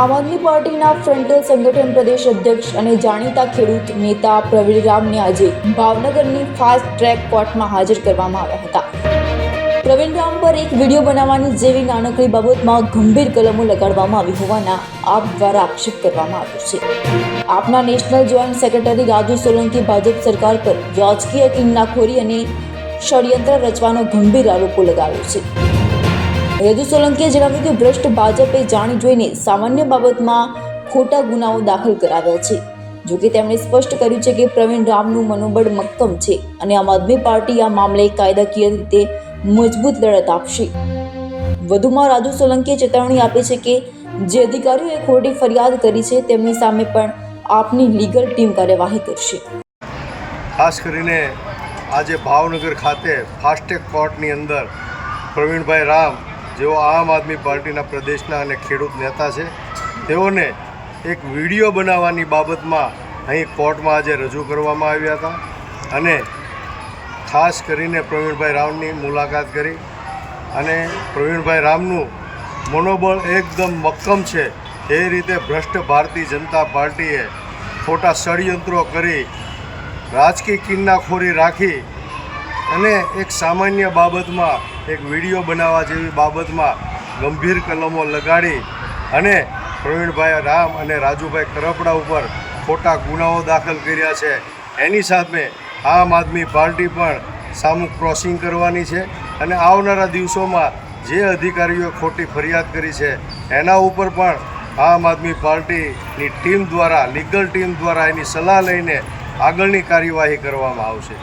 આમ આદમી પાર્ટીના ફ્રન્ટલ સંગઠન પ્રદેશ અધ્યક્ષ અને જાણીતા ખેડૂત નેતા પ્રવીણ રામને આજે ભાવનગરની ફાસ્ટ ટ્રેક કોર્ટમાં હાજર કરવામાં આવ્યા હતા. પ્રવીણ રામ પર એક વીડિયો બનાવવાની જેવી નાનકડી બાબતમાં ગંભીર કલમો લગાડવામાં આવી હોવાના આપ દ્વારા આક્ષેપ કરવામાં આવ્યો છે. આપના national joint secretary Raju Solanki Bhajap સરકાર પર રાજકીય કિન્નાખોરી અને ષડયંત્ર રચવાનો ગંભીર આરોપો લગાવ્યો છે. રજુ સોલંકીએ જણાવ્યું કે ભ્રષ્ટ ભાજપે જાણી જોઈને સામાન્ય બાબતમાં ખોટા ગુનાઓ દાખલ કરાવ્યા છે. જો કે તેમણે સ્પષ્ટ કર્યું છે કે પ્રવીણ રામનું મનોબળ મક્કમ છે અને આમ આદમી પાર્ટી આ મામલે કાયદાકીય રીતે મજબૂત લડત આપશે. વધુમાં રાજુ સોલંકીએ ચેતવણી આપી છે કે જે અધિકારીઓએ ખોટી ફરિયાદ કરી છે તેમની સામે પણ આપની લીગલ ટીમ કાર્યવાહી કરશે. ખાસ કરીને આજે ભાવનગર ખાતે ફાસ્ટેગ કોર્ટની અંદર પ્રવીણભાઈ રામ જેઓ આમ આદમી પાર્ટીના પ્રદેશના અને ખેડૂત નેતા છે, તેઓને એક વીડિયો બનાવવાની બાબતમાં અહીં કોર્ટમાં આજે રજૂ કરવામાં આવ્યા હતા અને ખાસ કરીને પ્રવીણભાઈ રામની મુલાકાત કરી અને પ્રવીણભાઈ રામનું મનોબળ એકદમ મક્કમ છે. એ રીતે ભ્રષ્ટ ભારતીય જનતા પાર્ટીએ ખોટા ષડયંત્રો કરી, રાજકીય કિન્નાખોરી રાખી અને એક સામાન્ય બાબતમાં, એક વીડિયો બનાવવા જેવી બાબતમાં ગંભીર કલમો લગાડી અને પ્રવીણભાઈ રામ અને રાજુભાઈ કરપડા ઉપર ખોટા ગુનાઓ દાખલ કર્યા છે. એની સામે આમ આદમી પાર્ટી પણ સામું ક્રોસિંગ કરવાની છે અને આવનારા દિવસોમાં જે અધિકારીઓ ખોટી ફરિયાદ કરી છે, એના ઉપર પણ આમ આદમી પાર્ટીની ટીમ દ્વારા, લીગલ ટીમ દ્વારા એની સલાહ લઈને આગળની કાર્યવાહી કરવામાં આવશે.